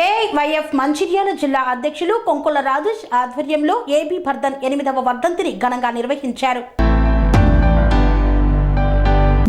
AIYF Mancherial జిల్లా అధ్యక్షులు కొంకుల రాజేష్ ఆధ్వర్యంలో ఏబీ భర్దన్ ఎనిమిదవ వర్ధంతిని ఘనంగా నిర్వహించారు.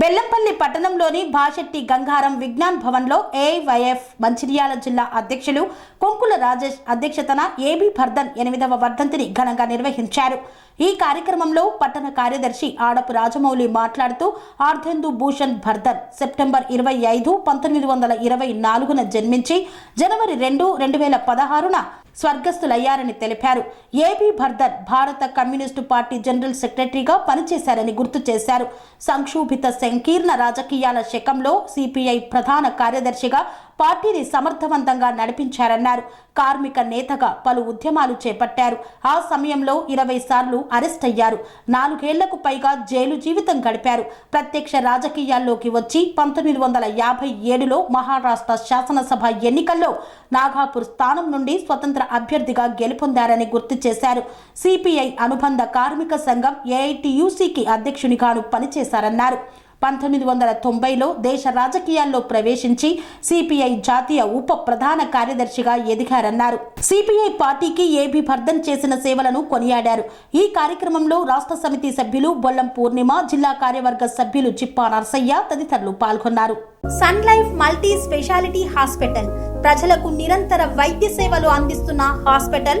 బెల్లంపల్లి పట్టణంలోని భాషెట్టి గంగారం విజ్ఞాన్ భవన్లో ఏఐవైఎఫ్ మంచిర్యాల జిల్లా అధ్యక్షులు కొంకుల రాజేష్ అధ్యక్షతన ఏబీ భర్దన్ ఎనిమిదవ వర్ధంతిని ఘనంగా నిర్వహించారు. ఈ కార్యక్రమంలో పట్టణ కార్యదర్శి ఆడపు రాజమౌళి మాట్లాడుతూ ఆర్ధెందు భూషణ్ భర్దన్ సెప్టెంబర్ ఇరవై ఐదు పంతొమ్మిది వందల ఇరవై నాలుగున జన్మించి జనవరి రెండు రెండు వేల పదహారున స్వర్గస్థులయ్యారని తెలిపారు. ఏబీ భర్దర్ భారత కమ్యూనిస్టు పార్టీ జనరల్ సెక్రటరీగా పనిచేశారని గుర్తు చేశారు. సంక్షోభిత సంకీర్ణ రాజకీయాల శకంలో సిపిఐ ప్రధాన కార్యదర్శిగా పార్టీని సమర్థవంతంగా నడిపించారన్నారు. కార్మిక నేతగా పలు ఉద్యమాలు చేపట్టారు. ఆ సమయంలో ఇరవై సార్లు అరెస్ట్ అయ్యారు. నాలుగేళ్ళకు పైగా జైలు జీవితం గడిపారు. ప్రత్యక్ష రాజకీయాల్లోకి వచ్చి పంతొమ్మిది వందల యాభై ఏడులో మహారాష్ట్ర శాసనసభ ఎన్నికల్లో నాగాపూర్ స్థానం నుండి స్వతంత్ర అభ్యర్థిగా గెలుపొందారని గుర్తు చేశారు. సిపిఐ అనుబంధ కార్మిక సంఘం ఏఐటియుసికి అధ్యక్షునిగాను పనిచేశారన్నారు. పంతొమ్మిది వందల తొంభైలో దేశ రాజకీయాల్లో ప్రవేశించి సిపిఐ జాతీయ ఉప ప్రధాన కార్యదర్శిగా ఎదిగారన్నారు. సిపిఐ పార్టీకి ఏపీ భర్దన్ చేసిన సేవలను కొనియాడారు. ఈ కార్యక్రమంలో రాష్ట్ర సమితి సభ్యులు బొల్లం పూర్ణిమ జిల్లా కార్యవర్గ సభ్యులు చిప్పా నర్సయ్య తదితరులు పాల్గొన్నారు. Sun Life multi speciality hospital ప్రజలకు నిరంతర వైద్య సేవలు అందిస్తున్న హాస్పిటల్